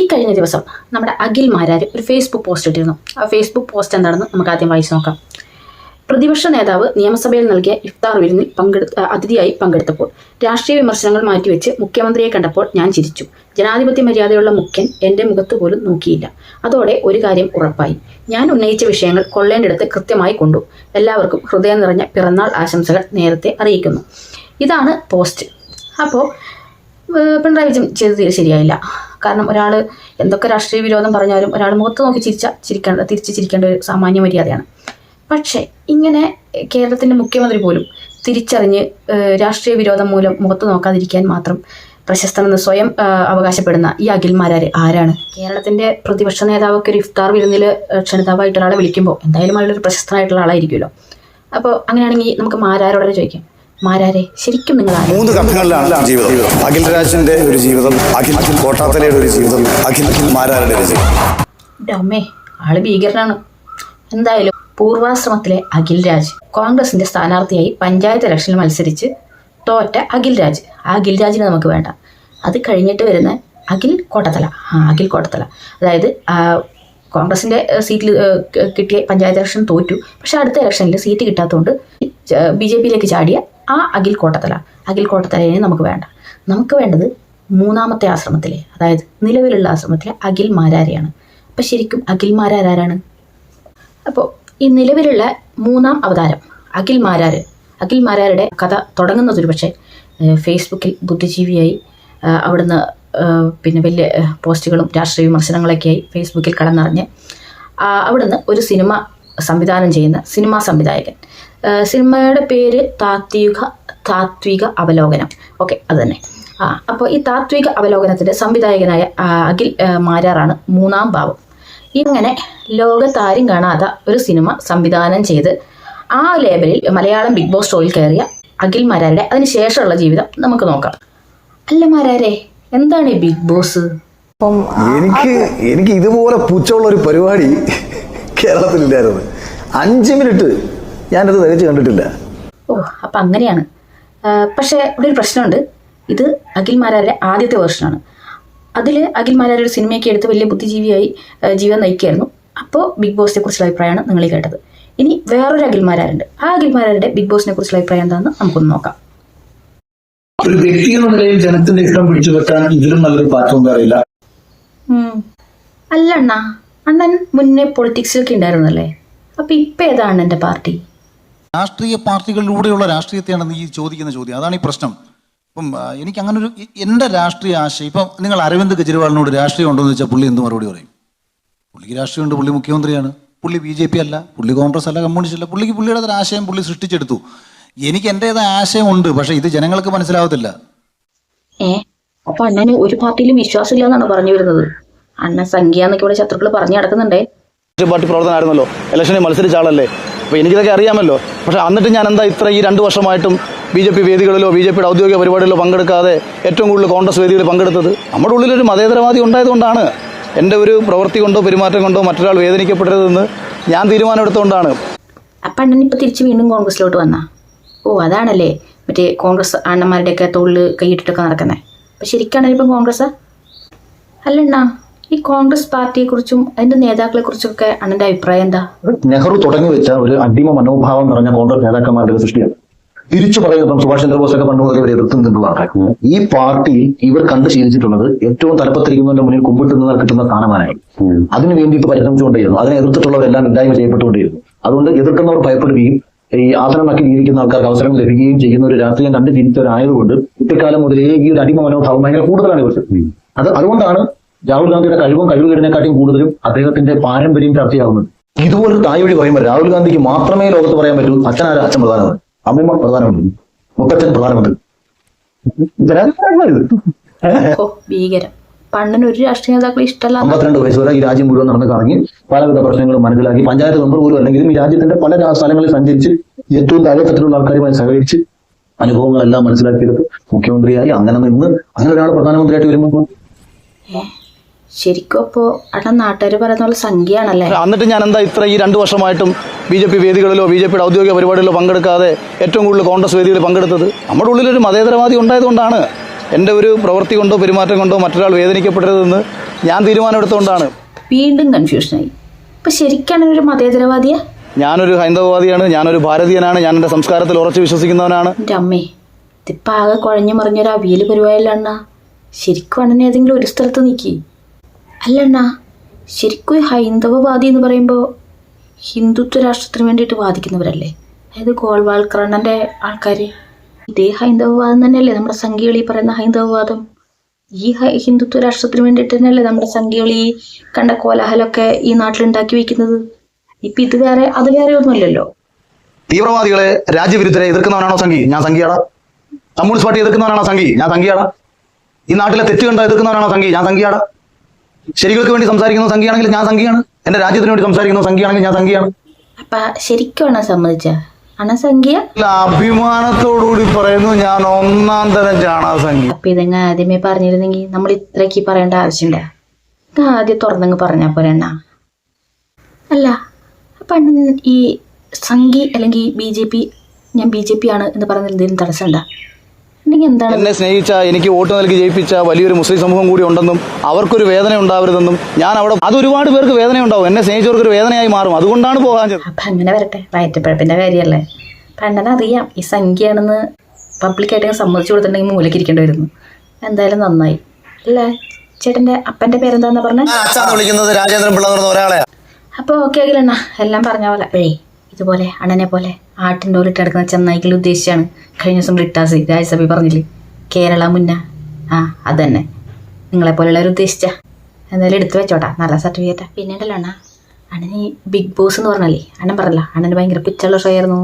ഇക്കഴിഞ്ഞ ദിവസം നമ്മുടെ അഖിൽ മാരാർ ഒരു ഫേസ്ബുക്ക് പോസ്റ്റ് ഇട്ടിരുന്നു. ആ ഫേസ്ബുക്ക് പോസ്റ്റ് എന്താണെന്ന് നമുക്ക് ആദ്യം വായിച്ചു നോക്കാം. പ്രതിപക്ഷ നേതാവ് നിയമസഭയിൽ നൽകിയ ഇഫ്താർ വിരുന്നിൽ പങ്കെടുത്ത അതിഥിയായി പങ്കെടുത്തപ്പോൾ രാഷ്ട്രീയ വിമർശനങ്ങൾ മാറ്റിവെച്ച് മുഖ്യമന്ത്രിയെ കണ്ടപ്പോൾ ഞാൻ ചിരിച്ചു. ജനാധിപത്യ മര്യാദയുള്ള മുഖ്യൻ എന്റെ മുഖത്ത് പോലും നോക്കിയില്ല. അതോടെ ഒരു കാര്യം ഉറപ്പായി. ഞാൻ ഉന്നയിച്ച വിഷയങ്ങൾ കൊള്ളേണ്ടിടത്ത് കൃത്യമായി കൊണ്ടു. എല്ലാവർക്കും ഹൃദയം നിറഞ്ഞ പിറന്നാൾ ആശംസകൾ നേരത്തെ അറിയിക്കുന്നു. ഇതാണ് പോസ്റ്റ് അപ്പോൾ പിണറായി വിജയൻ ചെയ്തത് ശരിയായില്ല. കാരണം ഒരാൾ എന്തൊക്കെ രാഷ്ട്രീയ വിരോധം പറഞ്ഞാലും ഒരാൾ മുഖത്ത് നോക്കി ചിരിച്ച ചിരിക്കേണ്ട തിരിച്ച് ചിരിക്കേണ്ട ഒരു സാമാന്യ മര്യാദയാണ്. പക്ഷേ ഇങ്ങനെ കേരളത്തിന്റെ മുഖ്യമന്ത്രി പോലും തിരിച്ചറിഞ്ഞ് രാഷ്ട്രീയ വിരോധം മൂലം മുഖത്ത് നോക്കാതിരിക്കാൻ മാത്രം പ്രശസ്തനെന്ന് സ്വയം അവകാശപ്പെടുന്ന ഈ അഖിൽമാരാര് ആരാണ്? കേരളത്തിന്റെ പ്രതിപക്ഷ നേതാവൊക്കെ ഒരു ഇഫ്താർ വിരുന്നിൽ ക്ഷണിതാവായിട്ട് ഒരാളെ വിളിക്കുമ്പോൾ എന്തായാലും അയാളൊരു പ്രശസ്തനായിട്ടുള്ള ആളായിരിക്കുമല്ലോ. അപ്പോൾ അങ്ങനെയാണെങ്കിൽ നമുക്ക് മാരാരോടെ ചോദിക്കാം. മാരാരെ ശരിക്കും നിങ്ങൾ മൂന്ന് ഘട്ടങ്ങളിലാണ് ജീവിതം. അഖിൽ രാജന്റെ ഒരു ജീവിതം അഖിൽ അഖിൽ കോട്ടാത്തലയുടെ ഒരു ജീവിതം അഖിൽ അഖിൽ മാരാരുടെ ഒരു ജീവിതം. ഡമ്മേ ആൾ ഭീകരനാണ്. എന്തായാലും പൂർവാശ്രമത്തിലെ അഖിൽ രാജ് കോൺഗ്രസിന്റെ സ്ഥാനാർത്ഥിയായി പഞ്ചായത്ത് ഇലക്ഷനിൽ മത്സരിച്ച് തോറ്റ അഖിൽ രാജ്. ആ അഖിൽ രാജിനെ നമുക്ക് വേണ്ട. അത് കഴിഞ്ഞിട്ട് വരുന്ന അഖിൽ കോട്ടത്തല. ആ അഖിൽ കോട്ടത്തല. അതായത് കോൺഗ്രസിന്റെ സീറ്റിൽ കിട്ടിയ പഞ്ചായത്ത് ഇലക്ഷൻ തോറ്റു. പക്ഷെ അടുത്ത ഇലക്ഷനിൽ സീറ്റ് കിട്ടാത്തതുകൊണ്ട് ബി ജെ പിയിലേക്ക് ചാടിയ ആ അഖിൽ കോട്ടത്തല. അഖിൽ കോട്ടത്തലേനെ നമുക്ക് വേണ്ട. നമുക്ക് വേണ്ടത് മൂന്നാമത്തെ ആശ്രമത്തിലെ അതായത് നിലവിലുള്ള ആശ്രമത്തിലെ അഖിൽ മാരാരെയാണ്. അപ്പം ശരിക്കും അഖിൽ മാരാരാരാണ് അപ്പോൾ ഈ നിലവിലുള്ള മൂന്നാം അവതാരം അഖിൽ മാരാര്. അഖിൽ മാരാരുടെ കഥ തുടങ്ങുന്നത് ഒരു പക്ഷേ ഫേസ്ബുക്കിൽ ബുദ്ധിജീവിയായി അവിടുന്ന് പിന്നെ വലിയ പോസ്റ്റുകളും രാഷ്ട്രീയ വിമർശനങ്ങളൊക്കെയായി ഫേസ്ബുക്കിൽ കടന്നറിഞ്ഞ് അവിടുന്ന് ഒരു സിനിമ സംവിധാനം ചെയ്യുന്ന സിനിമാ സംവിധായകൻ. സിനിമയുടെ പേര് താത്വിക താത്വിക അവലോകനം. ഓക്കെ അത് തന്നെ. ആ അപ്പോൾ ഈ താത്വിക അവലോകനത്തിന്റെ സംവിധായകനായ അഖിൽ മാരാറാണ് മൂന്നാം ഭാവം. ഇങ്ങനെ ലോകത്താരും കാണാത്ത ഒരു സിനിമ സംവിധാനം ചെയ്ത് ആ ലേബലിൽ മലയാളം ബിഗ് ബോസ് ഷോയിൽ കയറിയ അഖിൽ മാരാരുടെ അതിനുശേഷമുള്ള ജീവിതം നമുക്ക് നോക്കാം. അല്ല മാരാരെ എന്താണ് ഈ ബിഗ് ബോസ്? എനിക്ക് എനിക്ക് ഇതുപോലെ പുച്ഛമുള്ള ഒരു പരിപാടി കേരളത്തിലില്ലായിരുന്നു. അഞ്ച് മിനിറ്റ് ഞാനത് തികച്ചു കണ്ടിട്ടില്ല. ഓ അപ്പം അങ്ങനെയാണ്. പക്ഷേ ഇവിടെ ഒരു പ്രശ്നമുണ്ട്. ഇത് അഖിൽ മാരാരുടെ ആദ്യത്തെ വേർഷനാണ്. അതിൽ അഖിൽ മാരാർ ഒരു സിനിമയൊക്കെ എടുത്ത് വലിയ ബുദ്ധിജീവിയായി ജീവൻ ജീവിതം നയിക്കുകയായിരുന്നു. അപ്പോൾ ബിഗ് ബോസിനെ കുറിച്ചുള്ള അഭിപ്രായമാണ് നിങ്ങൾ ഈ കേട്ടത്. ഇനി വേറൊരു അഖിൽ മാരാരുണ്ട്. ആ അഖിൽ മാരാരുടെ ബിഗ് ബോസിനെ കുറിച്ചുള്ള അഭിപ്രായം എന്താണെന്ന് നമുക്കൊന്ന് നോക്കാം. ഒരു വ്യക്തി എന്ന നിലയിൽ ജനത്തിന്റെ ഇഷ്ടം പിടിച്ചു വെക്കാൻ ഇതിലും നല്ലൊരു പാത്രം വേറെയില്ല അല്ല അണ്ണാ. അണ്ണൻ മുന്നേ പൊളിറ്റിക്സിലൊക്കെ ഉണ്ടായിരുന്നല്ലേ? അപ്പൊ ഇപ്പൊ ഏതാണ് അണ്ണന്റെ പാർട്ടി? രാഷ്ട്രീയ പാർട്ടികളിലൂടെയുള്ള രാഷ്ട്രീയത്തെയാണ് ഈ ചോദിക്കുന്ന ചോദ്യം. അതാണ് ഈ പ്രശ്നം. ഇപ്പം എനിക്ക് അങ്ങനെ ഒരു എന്റെ രാഷ്ട്രീയ ആശയം ഇപ്പം നിങ്ങൾ അരവിന്ദ് കെജ്രിവാളിനോട് രാഷ്ട്രീയം ഉണ്ടോ എന്ന് വെച്ചാൽ പുള്ളി എന്ത് മറുപടി പറയും? പുള്ളിക്ക് രാഷ്ട്രീയമുണ്ട് പുള്ളി മുഖ്യമന്ത്രിയാണ്. പുള്ളി ബി ജെ പി അല്ല പുള്ളി കോൺഗ്രസ് അല്ല കമ്മ്യൂണിസ്റ്റ് അല്ല പുള്ളിക്ക് പുള്ളിയുടെ ഒരു ആശയം പുള്ളി സൃഷ്ടിച്ചെടുത്തു. എനിക്ക് എന്റേതായ ആശയമുണ്ട് പക്ഷെ ഇത് ജനങ്ങൾക്ക് മനസ്സിലാവത്തില്ല. ഏ അപ്പൊ അണ്ണന് ഒരു പാർട്ടിയിലും വിശ്വാസമില്ല എന്നാണ് പറഞ്ഞു വരുന്നത്. അണ്ണൻ സംഖ്യ എന്നൊക്കെ ഇവിടെ ശത്രുക്കൾ പറഞ്ഞു നടക്കുന്നുണ്ടേ. പാർട്ടി പ്രവർത്തനമായിരുന്നല്ലോ ഇലക്ഷനിൽ മത്സരിച്ച ആളല്ലേ? അപ്പോൾ എനിക്കിതൊക്കെ അറിയാമല്ലോ. പക്ഷേ എന്നിട്ട് ഞാൻ എന്താ ഇത്ര ഈ രണ്ട് വർഷമായിട്ടും ബി ജെ പി വേദികളിലോ ബി ജെ പിയുടെ ഔദ്യോഗിക പരിപാടികളിലോ പങ്കെടുക്കാതെ ഏറ്റവും കൂടുതൽ കോൺഗ്രസ് വേദികളിൽ പങ്കെടുത്തത് നമ്മുടെ ഉള്ളിലൊരു മതേതരവാദി ഉണ്ടായതുകൊണ്ടാണ്. എന്റെ ഒരു പ്രവൃത്തി കൊണ്ടോ പെരുമാറ്റം കൊണ്ടോ മറ്റൊരാൾ വേദനിക്കപ്പെടരുതെന്ന് ഞാൻ തീരുമാനമെടുത്തുകൊണ്ടാണ്. അപ്പം അണ്ണൻ ഇപ്പൊ തിരിച്ച് വീണ്ടും കോൺഗ്രസിലോട്ട് വന്നാ? ഓ അതാണല്ലേ. മറ്റേ കോൺഗ്രസ് അണ്ണന്മാരുടെയൊക്കെ തോളിൽ കൈയിട്ടിട്ടൊക്കെ നടക്കുന്നത് അപ്പം ശരിക്കാണല്ലോ ഇപ്പം കോൺഗ്രസ്? അല്ലണ്ണാ. ഈ കോൺഗ്രസ് പാർട്ടിയെ കുറിച്ചും അതിന്റെ നേതാക്കളെ കുറിച്ചൊക്കെ അണ്ണന്റെ അഭിപ്രായം എന്താ? നെഹ്റു തുടങ്ങി വെച്ച ഒരു അന്തിമ മനോഭാവം നിറഞ്ഞ കോൺഗ്രസ് നേതാക്കന്മാരുടെ സൃഷ്ടിയാണ്. തിരിച്ചു പറയുന്നത് സുഭാഷ് ചന്ദ്രബോസ് ഒക്കെ പണ്ട് മുതലേ ഇവരെ എതിർത്ത് ഈ പാർട്ടി ഇവർ കണ്ട് ശീലിച്ചിട്ടുള്ളത് ഏറ്റവും തലപ്പത്തിരിക്കുന്നതിന്റെ മുന്നിൽ കുമ്പിട്ട് നിന്നാൽ കിട്ടുന്ന സ്ഥാനമാനായി അതിനു വേണ്ടിയിട്ട് പരിശ്രമിച്ചുകൊണ്ടേയിരുന്നു. അതിനെ എതിർത്തിട്ടുള്ളവരെല്ലാം ഇല്ലായ്മ ചെയ്യപ്പെട്ടുകൊണ്ടേയിരുന്നു. അതുകൊണ്ട് എതിർക്കുന്നവർ ഭയപ്പെടുകയും ഈ ആസനമാക്കി ജീവിക്കുന്ന ആൾക്കാർക്ക് അവസരം ലഭിക്കുകയും ചെയ്യുന്ന ഒരു രാഷ്ട്രീയം കണ്ട് ജീവിച്ചവരായതുകൊണ്ട് കുട്ടിക്കാലം മുതലേ ഈ ഒരു അടിമ മനോഭാവം ഭയങ്കര കൂടുതലാണ് ഇവർക്ക്. അത് അതുകൊണ്ടാണ് രാഹുൽ ഗാന്ധിയുടെ കഴിവും കഴിവ് കേടിനെക്കാട്ടിയും കൂടുതലും അദ്ദേഹത്തിന്റെ പാരമ്പര്യം ചർച്ചയാവുന്നത് ഇതുപോലൊരു തായ്വഴി പറയുമ്പോൾ രാഹുൽ ഗാന്ധിക്ക് മാത്രമേ ലോകത്ത് പറയാൻ പറ്റൂ. അച്ഛനാര അച്ഛൻ പ്രധാനമന്ത്രി? അമ്മൂമ്മ പ്രധാനമന്ത്രി? മുത്തച്ഛൻ പ്രധാനമന്ത്രി? ഭീകരം പണ്ണന് ഒരു രാഷ്ട്രീയ നേതാക്കളെ ഇഷ്ടമല്ല. അമ്പത്തിരണ്ട് വയസ്സ് വരെ ഈ രാജ്യം മുഴുവൻ നടന്ന് കറങ്ങി പലവിധ പ്രശ്നങ്ങളും മനസ്സിലാക്കി പഞ്ചായത്ത് മെമ്പർ പോലും അല്ലെങ്കിലും ഈ രാജ്യത്തിന്റെ പല സ്ഥലങ്ങളിൽ സഞ്ചരിച്ച് ഏറ്റവും താഴെത്തട്ടിലുള്ള ആൾക്കാരുമായി സഹകരിച്ച് അനുഭവങ്ങളെല്ലാം മനസ്സിലാക്കിയെടുത്ത് മുഖ്യമന്ത്രിയായി അങ്ങനെ നിന്ന് അങ്ങനെ ഒരാൾ പ്രധാനമന്ത്രിയായിട്ട് വരുമ്പോൾ ശരിക്കും അപ്പോ അവിടെ നാട്ടുകാർ പറയുന്ന പോലെ സംഖ്യയാണല്ലേ? എന്നിട്ട് ഞാൻ എന്താ ഇത്ര ഈ രണ്ട് വർഷമായിട്ടും ബി ജെ പി വേദികളിലോ ബി ജെ പിയുടെ ഔദ്യോഗിക പരിപാടികളിലോ പങ്കെടുക്കാതെ ഏറ്റവും കൂടുതൽ കോൺഗ്രസ് വേദികളിൽ പങ്കെടുത്തത്? നമ്മുടെ ഉള്ളിലൊരു മതേതരവാദി ഉണ്ടായതുകൊണ്ടാണ്. എന്റെ ഒരു പ്രവൃത്തി കൊണ്ടോ പെരുമാറ്റം കൊണ്ടോ മറ്റൊരാൾ വേദനിക്കപ്പെടരുതെന്ന് ഞാൻ തീരുമാനമെടുത്തുകൊണ്ടാണ് വീണ്ടും കൺഫ്യൂഷനായി ഇപ്പൊ ശരിക്കാണ് ഒരു മതേതരവാദിയാ? ഞാനൊരു ഹൈന്ദവവാദിയാണ് ഞാനൊരു ഭാരതീയനാണ് ഞാൻ എന്റെ സംസ്കാരത്തിൽ ഉറച്ചു വിശ്വസിക്കുന്നവനാണ്. എന്റെ അമ്മേ ഇതിപ്പോ ആകെ കുഴഞ്ഞു മറിഞ്ഞൊരു അവിയൽ പരിപാടിയിലാണ് ശരിക്കും അണ്ണനെ ഏതെങ്കിലും ഒരു സ്ഥലത്ത് നിൽക്കി അല്ല അണ്ണാ ശരിക്കും ഹൈന്ദവവാദി എന്ന് പറയുമ്പോൾ ഹിന്ദുത്വ രാഷ്ട്രത്തിന് വേണ്ടിയിട്ട് വാദിക്കുന്നവരല്ലേ? അതായത് ഗോൾവാൾക്കറണ്ണന്റെ ആൾക്കാർ ഇതേ ഹൈന്ദവവാദം തന്നെയല്ലേ നമ്മുടെ സംഘികളി പറയുന്ന ഹൈന്ദവവാദം? ഈ ഹിന്ദുത്വ രാഷ്ട്രത്തിന് വേണ്ടിയിട്ട് തന്നെയല്ലേ നമ്മുടെ സംഘികളി കണ്ട കോലാഹലമൊക്കെ ഈ നാട്ടിലുണ്ടാക്കി വയ്ക്കുന്നത് ഇപ്പം ഇത് വേറെ അത് വേറെ ഒന്നുമല്ലല്ലോ. തീവ്രവാദികളെ രാജ്യവിരുദ്ധരെ എതിർക്കുന്നവനാണോ സംഘി ഞാൻ സംഘിയാടാ കമ്മ്യൂണിസ്റ്റ് പാർട്ടി എതിർക്കുന്നവനാണോ സംഘി ഞാൻ സംഘിയാടാ ഈ നാട്ടിലെ തെറ്റ് കണ്ട എതിർക്കുന്നവനാണോ സംഘി ഞാൻ സംഘിയാടാ ശരികൾക്ക് വേണ്ടി സംസാരിക്കുന്ന സംഖ്യയാണെങ്കിൽ ഞാൻ സംഖ്യയാണ് എന്റെ രാജ്യത്തിന് വേണ്ടി സംസാരിക്കുന്ന സംഖ്യയാണെങ്കിൽ ഞാൻ സംഖ്യയാണ് അപ്പ ശരിക്കും സമ്മതിച്ച? സംഖ്യ അഭിമാനത്തോടുകൂടി പറയുന്നു ഞാൻ ഒന്നാം തരം ചാണകസംഖ്യ അപ്പൊ ഇതങ്ങ് ആദ്യമേ പറഞ്ഞിരുന്നെങ്കിൽ നമ്മൾ ഇത്രയ്ക്ക് പറയേണ്ട ആവശ്യമില്ല. ആദ്യം തുറന്നങ്ങ് പറഞ്ഞാ പോരെ അണ്ണാ അല്ല പണ്ട് ഈ സംഘി അല്ലെങ്കിൽ ബി ജെ പി ഞാൻ ബി ജെ പി ആണ് എന്ന് പറഞ്ഞ എന്തെങ്കിലും തടസ്സമുണ്ടോ? എന്താണ്? എന്നെ സ്നേഹിച്ച എനിക്ക് വോട്ട് നൽകി ജയിപ്പിച്ച വലിയൊരു മുസ്ലിം സമൂഹം കൂടി ഉണ്ടെന്നും അവർക്കൊരു വേദന ഉണ്ടാവരുതെന്നും ഞാൻ അവിടെ അത് ഒരുപാട് പേർക്ക് വേദന ഉണ്ടാവും എന്നെ സ്നേഹിച്ചവർക്ക് ഒരു വേദനയായി മാറും. അതുകൊണ്ടാണ് പോകാൻ അങ്ങനെ വരട്ടെ. വയറ്റപ്പഴപ്പിന്റെ കാര്യമല്ലേ അപ്പം അറിയാം. ഈ സംഖ്യയാണെന്ന് പബ്ലിക്കായിട്ട് സമ്മതിച്ചു കൊടുത്തിട്ടുണ്ടെങ്കിൽ മൂലയ്ക്ക് ഇരിക്കേണ്ടി വരുന്നു. എന്തായാലും നന്നായി. അല്ലേ? ചേട്ടന്റെ അപ്പന്റെ പേരെന്താന്നാ പറഞ്ഞത് വിളിക്കുന്നത് രാജേന്ദ്രൻ പിള്ള എന്ന് പറഞ്ഞ ഒരാളെ അപ്പോൾ ഓക്കെ ആകില്ലണ്ണ എല്ലാം പറഞ്ഞ പോലെ. അപ്പോഴേ ഇതുപോലെ അണനെ പോലെ ആട്ടിന്റെ ഓലിട്ട് കിടക്കുന്ന ചെന്നായിക്കൽ ഉദ്ദേശിച്ചാണ്. കഴിഞ്ഞ ദിവസം ബ്രിട്ടാസ് രാജ്യസഭയിൽ പറഞ്ഞില്ലേ? കേരള മുന്ന. ആ അത് തന്നെ. പോലെയുള്ളവർ ഉദ്ദേശിച്ച. എന്തായാലും എടുത്തു വെച്ചോട്ടാ. നല്ല സർട്ടിഫിക്കറ്റാ പിന്നെ ഉണ്ടല്ലോ അണ്ണ. അണ്ണൻ ഈ ബിഗ് ബോസ് എന്ന് പറഞ്ഞല്ലേ? അണ്ണൻ പറഞ്ഞല്ല അണ്ണന് ഭയങ്കര പിച്ചുള്ള ഷോ ആയിരുന്നു.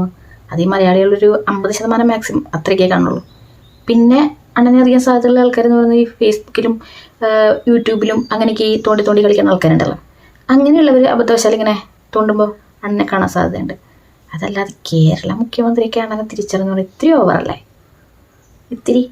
അത് ഈ മലയാളികളൊരു അമ്പത് ശതമാനം മാക്സിമം അത്രയൊക്കെ കാണുള്ളൂ. പിന്നെ അണ്ണനെ അറിയാൻ സാധ്യതയുള്ള ആൾക്കാരെന്ന് പറയുന്നത് ഈ ഫേസ്ബുക്കിലും യൂട്യൂബിലും അങ്ങനെയൊക്കെ ഈ തോണ്ടി തോണ്ടി കളിക്കുന്ന ആൾക്കാരുണ്ടല്ലോ. അങ്ങനെയുള്ളവർ അബദ്ധവശാൽ ഇങ്ങനെ തോണ്ടുമ്പോൾ അണ്ണനെ കാണാൻ സാധ്യതയുണ്ട്. അതല്ലാതെ കേരള മുഖ്യമന്ത്രിയൊക്കെ ആണെങ്കിൽ തിരിച്ചറിഞ്ഞു ഇത്തിരി ഓവറല്ലേ ഇത്തിരി